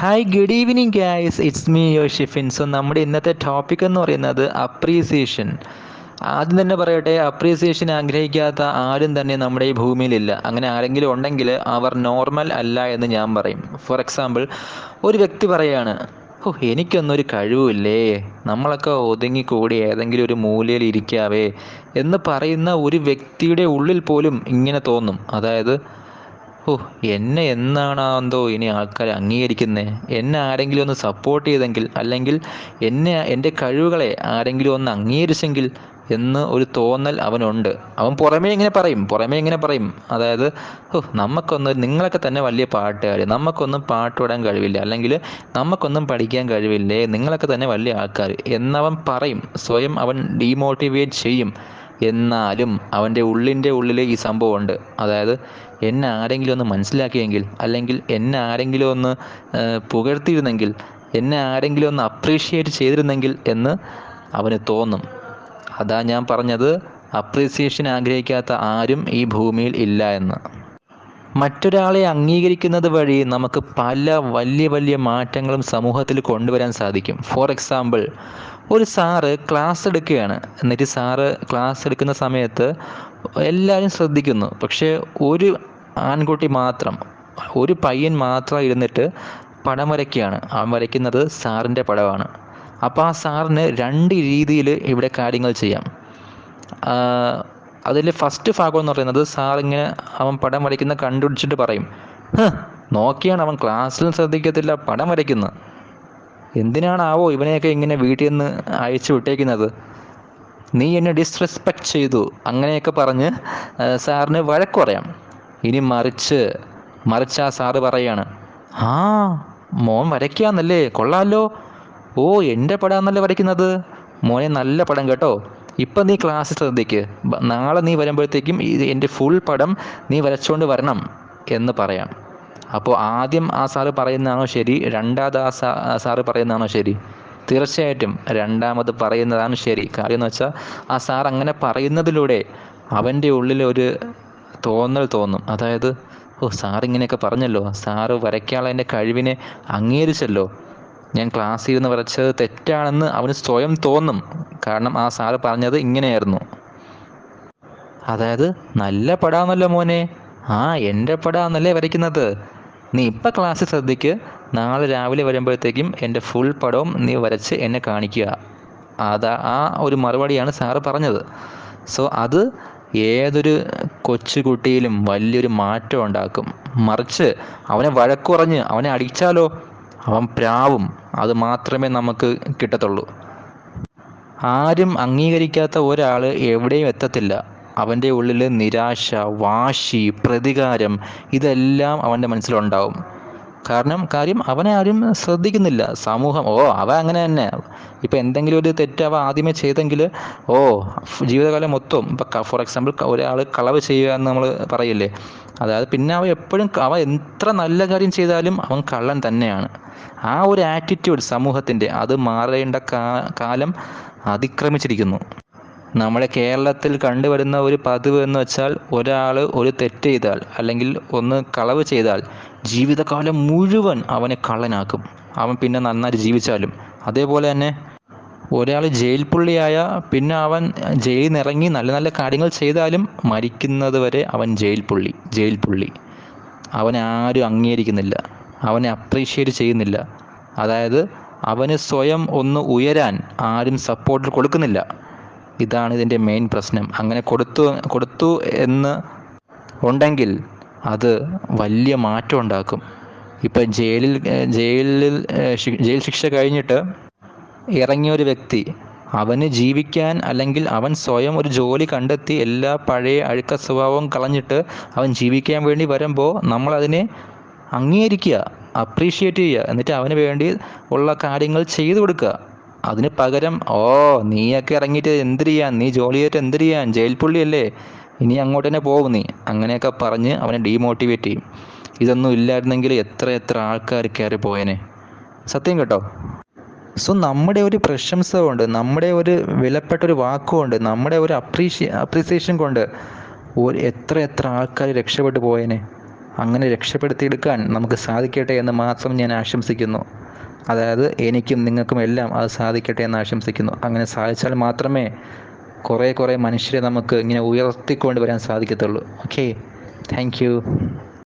Hi good evening guys it's me yo Shifin so നമ്മുടെ ഇന്നത്തെ topic എന്ന് പറയുന്നത് അപ്രീസിയേഷൻ ആദ്യം തന്നെ പറയട്ടെ അപ്രീസിയേഷൻ ആഗ്രഹിക്കാത്ത ആരും തന്നെ നമ്മുടെ ഈ ഭൂമിയിലില്ല. അങ്ങനെ ആരെങ്കിലും ഉണ്ടെങ്കിൽ അവർ നോർമൽ അല്ല എന്ന് ഞാൻ പറയും. ഫോർ എക്സാമ്പിൾ ഒരു വ്യക്തി പറയാണ് ഓ എനിക്കൊന്നൊരു കഴിവില്ലേ നമ്മളൊക്കെ ഒതുങ്ങിക്കൂടി ഏതെങ്കിലും ഒരു മൂലയിൽ ഇരിക്കാവേ എന്ന് പറയുന്ന ഒരു വ്യക്തിയുടെ ഉള്ളിൽ പോലും ഇങ്ങനെ തോന്നും. അതായത് ഓ എന്നെ എന്നാണോ ഇനി ആൾക്കാർ അംഗീകരിക്കുന്നത് എന്നെ ആരെങ്കിലും ഒന്ന് സപ്പോർട്ട് ചെയ്തെങ്കിൽ അല്ലെങ്കിൽ എന്നെ എന്റെ കഴിവുകളെ ആരെങ്കിലും ഒന്ന് അംഗീകരിച്ചെങ്കിൽ എന്ന് ഒരു തോന്നൽ അവനുണ്ട്. അവൻ പുറമേ ഇങ്ങനെ പറയും പുറമേ ഇങ്ങനെ പറയും. അതായത് ഓ നമുക്കൊന്ന് നിങ്ങളൊക്കെ തന്നെ വലിയ പാട്ടുകാർ നമുക്കൊന്നും പാട്ട് പാടാൻ കഴിവില്ല. അല്ലെങ്കിൽ നമുക്കൊന്നും പഠിക്കാൻ കഴിവില്ലേ? നിങ്ങളൊക്കെ തന്നെ വലിയ ആൾക്കാർ എന്നവൻ പറയും. സ്വയം അവൻ ഡീമോട്ടിവേറ്റ് ചെയ്യും. എന്നാലും അവന്റെ ഉള്ളിന്റെ ഉള്ളിൽ ഈ സംഭവമുണ്ട് അതായത് എന്നെ ആരെങ്കിലും ഒന്ന് മനസ്സിലാക്കിയെങ്കിൽ അല്ലെങ്കിൽ എന്നെ ആരെങ്കിലും ഒന്ന് പുകഴ്ത്തിയിരുന്നെങ്കിൽ എന്നെ ആരെങ്കിലും ഒന്ന് അപ്രീഷിയേറ്റ് ചെയ്തിരുന്നെങ്കിൽ എന്ന് അവന് തോന്നും. അതാ ഞാൻ പറഞ്ഞത് അപ്രീസിയേഷൻ ആഗ്രഹിക്കാത്ത ആരും ഈ ഭൂമിയിൽ ഇല്ല എന്ന്. മറ്റൊരാളെ അംഗീകരിക്കുന്നത് വഴി നമുക്ക് പല വലിയ വലിയ മാറ്റങ്ങളും സമൂഹത്തിൽ കൊണ്ടുവരാൻ സാധിക്കും. ഫോർ എക്സാമ്പിൾ ഒരു സാറ് ക്ലാസ് എടുക്കുകയാണ്. എന്നിട്ട് സാറ് ക്ലാസ് എടുക്കുന്ന സമയത്ത് എല്ലാവരും ശ്രദ്ധിക്കുന്നു. പക്ഷേ ഒരു ആൺകുട്ടി മാത്രം ഒരു പയ്യൻ മാത്രം ഇരുന്നിട്ട് പടം വരയ്ക്കുകയാണ്. അവൻ വരയ്ക്കുന്നത് സാറിന്റെ പടമാണ്. അപ്പോൾ ആ സാറിന് രണ്ട് രീതിയിൽ ഇവിടെ കാര്യങ്ങൾ ചെയ്യാം. അതിൽ ഫസ്റ്റ് ഭാഗം എന്ന് പറയുന്നത് സാർ അവൻ പടം വരയ്ക്കുന്ന കണ്ടുപിടിച്ചിട്ട് പറയും നോക്കിയാണ് അവൻ ക്ലാസ്സിൽ ശ്രദ്ധിക്കത്തില്ല പടം വരയ്ക്കുന്നത് എന്തിനാണാവോ ഇവനെയൊക്കെ ഇങ്ങനെ വീട്ടിൽ നിന്ന് അയച്ചു വിട്ടേക്കുന്നത്? നീ എന്നെ ഡിസ്റെസ്പെക്ട് ചെയ്തു. അങ്ങനെയൊക്കെ പറഞ്ഞ് സാറിന് വഴക്ക് പറയാം. ഇനി മറിച്ച് മറിച്ച് ആ സാറ് പറയാണ് ആ മോൻ വരയ്ക്കാന്നല്ലേ കൊള്ളാമല്ലോ ഓ എന്റെ പടാന്നല്ലേ വരയ്ക്കുന്നത്? മോനെ നല്ല പടം കേട്ടോ. ഇപ്പം നീ ക്ലാസ് ശ്രദ്ധിക്ക്. നാളെ നീ വരുമ്പോഴത്തേക്കും എന്റെ ഫുൾ പടം നീ വരച്ചുകൊണ്ട് വരണം എന്ന് പറയാം. അപ്പോൾ ആദ്യം ആ സാറ് പറയുന്നതാണോ ശരി? രണ്ടാമത് ആ സാ സാറ് പറയുന്നതാണോ ശരി? തീർച്ചയായിട്ടും രണ്ടാമത് പറയുന്നതാണ് ശരി? കാര്യം എന്ന് വെച്ചാൽ ആ സാർ അങ്ങനെ പറയുന്നതിലൂടെ അവന്റെ ഉള്ളിൽ ഒരു തോന്നൽ തോന്നും. അതായത് ഓ സാർ ഇങ്ങനെയൊക്കെ പറഞ്ഞല്ലോ. സാറ് വരയ്ക്കാനുള്ള എന്റെ കഴിവിനെ അംഗീകരിച്ചല്ലോ. ഞാൻ ക്ലാസ്സിൽ നിന്ന് വരച്ചത് തെറ്റാണെന്ന് അവന് സ്വയം തോന്നും. കാരണം ആ സാറ് പറഞ്ഞത് ഇങ്ങനെയായിരുന്നു. അതായത് നല്ല പടാന്നല്ലോ മോനെ. ആ എന്റെ പടാന്നല്ലേ വരയ്ക്കുന്നത്. നീ ഇപ്പം ക്ലാസ് ശ്രദ്ധിക്ക്. നാളെ രാവിലെ വരുമ്പോഴത്തേക്കും എന്റെ ഫുൾ പടവും നീ വരച്ച് എന്നെ കാണിക്കുക. അതാ ആ ഒരു മറുപടിയാണ് സാറ് പറഞ്ഞത്. സോ അത് ഏതൊരു കൊച്ചുകുട്ടിയിലും വലിയൊരു മാറ്റം ഉണ്ടാക്കും. മറിച്ച് അവനെ വഴക്കുറഞ്ഞ് അവനെ അടിച്ചാലോ? അവൻ പ്രാവും. അത് മാത്രമേ നമുക്ക് കിട്ടത്തുള്ളൂ. ആരും അംഗീകരിക്കാത്ത ഒരാൾ എവിടെയും എത്തത്തില്ല. അവന്റെ ഉള്ളിൽ നിരാശ വാശി പ്രതികാരം ഇതെല്ലാം അവന്റെ മനസ്സിലുണ്ടാവും. കാരണം കാര്യം അവനെ ആരും ശ്രദ്ധിക്കുന്നില്ല. സമൂഹം ഓ അവ അങ്ങനെ തന്നെ. ഇപ്പം എന്തെങ്കിലും ഒരു തെറ്റ് അവ ആദ്യമേ ചെയ്തെങ്കിൽ ഓ ജീവിതകാലം മൊത്തം ഇപ്പം ഫോർ എക്സാമ്പിൾ ഒരാൾ കളവ് ചെയ്യുക എന്ന് നമ്മൾ പറയില്ലേ? അതായത് പിന്നെ അവ എപ്പോഴും അവ എത്ര നല്ല കാര്യം ചെയ്താലും അവൻ കള്ളൻ തന്നെയാണ്. ആ ഒരു ആറ്റിറ്റ്യൂഡ് സമൂഹത്തിന്റെ അത് മാറേണ്ട കാലം അതിക്രമിച്ചിരിക്കുന്നു. നമ്മുടെ കേരളത്തിൽ കണ്ടുവരുന്ന ഒരു പതിവ് എന്ന് വെച്ചാൽ ഒരാൾ ഒരു തെറ്റ് ചെയ്താൽ അല്ലെങ്കിൽ ഒന്ന് കളവ് ചെയ്താൽ ജീവിതകാലം മുഴുവൻ അവനെ കള്ളനാക്കും. അവൻ പിന്നെ നന്നായി ജീവിച്ചാലും. അതേപോലെ തന്നെ ഒരാൾ ജയിൽ പുള്ളിയായ പിന്നെ അവൻ ജയിലിൽ നിറങ്ങി നല്ല നല്ല കാര്യങ്ങൾ ചെയ്താലും മരിക്കുന്നത് വരെ അവൻ ജയിൽ പുള്ളി ജയിൽ പുള്ളി. അവനെ ആരും അംഗീകരിക്കുന്നില്ല. അവനെ അപ്രീഷിയേറ്റ് ചെയ്യുന്നില്ല. അതായത് അവന് സ്വയം ഒന്ന് ഉയരാൻ ആരും സപ്പോർട്ട് കൊടുക്കുന്നില്ല. ഇതാണ് ഇതിന്റെ മെയിൻ പ്രശ്നം. അങ്ങനെ കൊടുത്തു കൊടുത്തു എന്ന് ഉണ്ടെങ്കിൽ അത് വലിയ മാറ്റം ഉണ്ടാക്കും. ഇപ്പം ജയിലിൽ ജയിലിൽ ജയിൽ ശിക്ഷ കഴിഞ്ഞിട്ട് ഇറങ്ങിയ ഒരു വ്യക്തി അവന് ജീവിക്കാൻ അല്ലെങ്കിൽ അവൻ സ്വയം ഒരു ജോലി കണ്ടെത്തി എല്ലാ പഴയ അഴുക്ക സ്വഭാവവും കളഞ്ഞിട്ട് അവൻ ജീവിക്കാൻ വേണ്ടി വരുമ്പോൾ നമ്മൾ അതിനെ അംഗീകരിക്കുക അപ്രീഷിയേറ്റ് ചെയ്യുക. എന്നിട്ട് അവന് വേണ്ടി ഉള്ള കാര്യങ്ങൾ ചെയ്തു കൊടുക്കുക. അതിന് പകരം ഓ നീയൊക്കെ ഇറങ്ങിയിട്ട് എന്ത് ചെയ്യാൻ? നീ ജോലി ചെയ്തിട്ട് എന്ത് ചെയ്യാൻ? ജയിൽ പുള്ളിയല്ലേ. ഇനി അങ്ങോട്ട് തന്നെ പോകും നീ. അങ്ങനെയൊക്കെ പറഞ്ഞ് അവനെ ഡീമോട്ടിവേറ്റ് ചെയ്യും. ഇതൊന്നും ഇല്ലായിരുന്നെങ്കിൽ എത്ര എത്ര ആൾക്കാർ കയറി പോയേനെ. സത്യം കേട്ടോ? സോ നമ്മുടെ ഒരു പ്രശംസ കൊണ്ട് നമ്മുടെ ഒരു വിലപ്പെട്ട ഒരു വാക്കുകൊണ്ട് നമ്മുടെ ഒരു അപ്രീഷിയ അപ്രീസിയേഷൻ കൊണ്ട് ഒരു എത്ര എത്ര ആൾക്കാർ രക്ഷപ്പെട്ടു പോയേനെ. അങ്ങനെ രക്ഷപ്പെടുത്തിയെടുക്കാൻ നമുക്ക് സാധിക്കട്ടെ എന്ന് മാത്രം ഞാൻ ആശംസിക്കുന്നു. അതായത് എനിക്കും നിങ്ങൾക്കും എല്ലാം അത് സാധിക്കട്ടെ എന്ന് ആശംസിക്കുന്നു. അങ്ങനെ സാധിച്ചാൽ മാത്രമേ കുറേ കുറേ മനുഷ്യരെ നമുക്ക് ഇങ്ങനെ ഉയർത്തിക്കൊണ്ട് വരാൻ സാധിക്കത്തുള്ളൂ. Okay thank